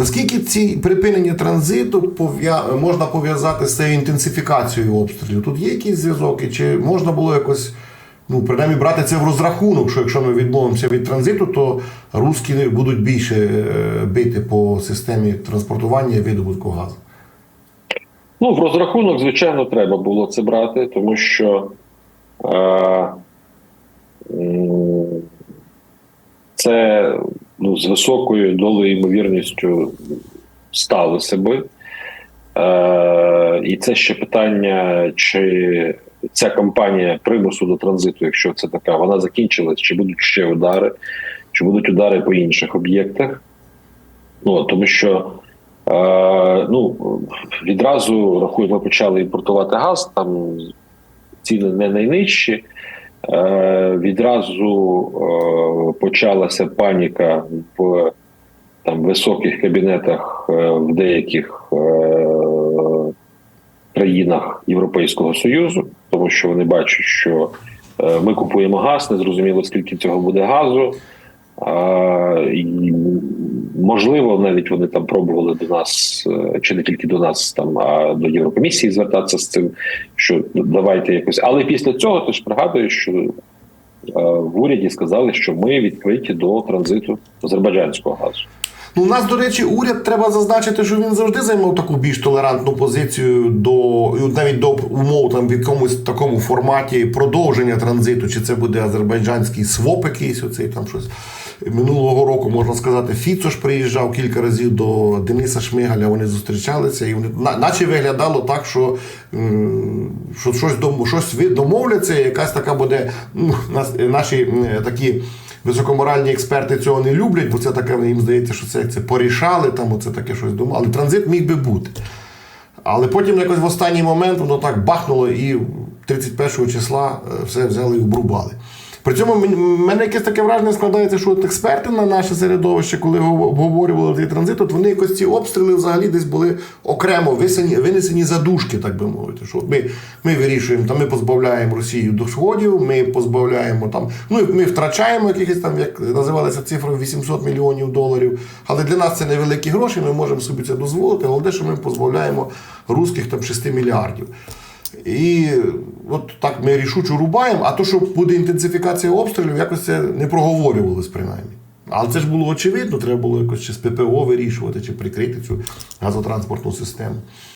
Наскільки ці припинення транзиту можна пов'язати з цією інтенсифікацією обстрілів? Тут є якийсь зв'язок, чи можна було якось, ну, принаймні, брати це в розрахунок, що якщо ми відмовимося від транзиту, то русські будуть більше е, бити по системі транспортування і видобутку газу? Ну, в розрахунок, звичайно, треба було це брати, тому що е, це ну, з високою долею ймовірністю сталося би. Е, і це ще питання, чи ця кампанія примусу до транзиту, якщо це така, вона закінчилась, чи будуть ще удари, чи будуть удари по інших об'єктах. Ну, тому що Е, ну, відразу рахую, ми почали імпортувати газ, там ціни не найнижчі. Е, відразу е, почалася паніка в там, високих кабінетах е, в деяких країнах Європейського Союзу, тому що вони бачать, що ми купуємо газ, незрозуміло, скільки цього буде газу. Можливо, навіть вони там пробували до нас, е, чи не тільки до нас, там а до Єврокомісії звертатися з цим, що давайте якось. Але після цього ти ж пригадуєш, що е, в уряді сказали, що ми відкриті до транзиту азербайджанського газу. Ну, у нас, до речі, уряд треба зазначити, що він завжди займав таку більш толерантну позицію до навіть до умов там в якомусь такому форматі продовження транзиту, чи це буде азербайджанський своп якийсь, оцей там щось. Минулого року, можна сказати, Фіцо ж приїжджав кілька разів до Дениса Шмигаля, вони зустрічалися, і вони наче виглядало так, що, що щось, щось домовляться, якась така буде ну, наші такі високоморальні експерти цього не люблять, бо це таке, їм здається, що це, це порішали, там оце таке щось думали. Але транзит міг би бути. Але потім якось в останній момент воно так бахнуло і 31 числа е, все взяли і обрубали. При цьому мен- мене якесь таке враження складається, що от експерти на наше середовище, коли го- обговорювали цей транзит, от вони якось ці обстріли взагалі десь були окремо висені, винесені задушки, так би мовити. Що ми, ми вирішуємо, там, ми позбавляємо Росію до сходів, ми позбавляємо там, ну ми втрачаємо якихось там, як називалася цифра 800 мільйонів доларів. Але для нас це невеликі гроші, ми можемо собі це дозволити, але де, що ми позбавляємо русських там 6 мільярдів. І от так ми рішуче рубаємо, а то, що буде інтенсифікація обстрілів, якось це не проговорювалось принаймні. Але це ж було очевидно, треба було якось чи з ППО вирішувати, чи прикрити цю газотранспортну систему.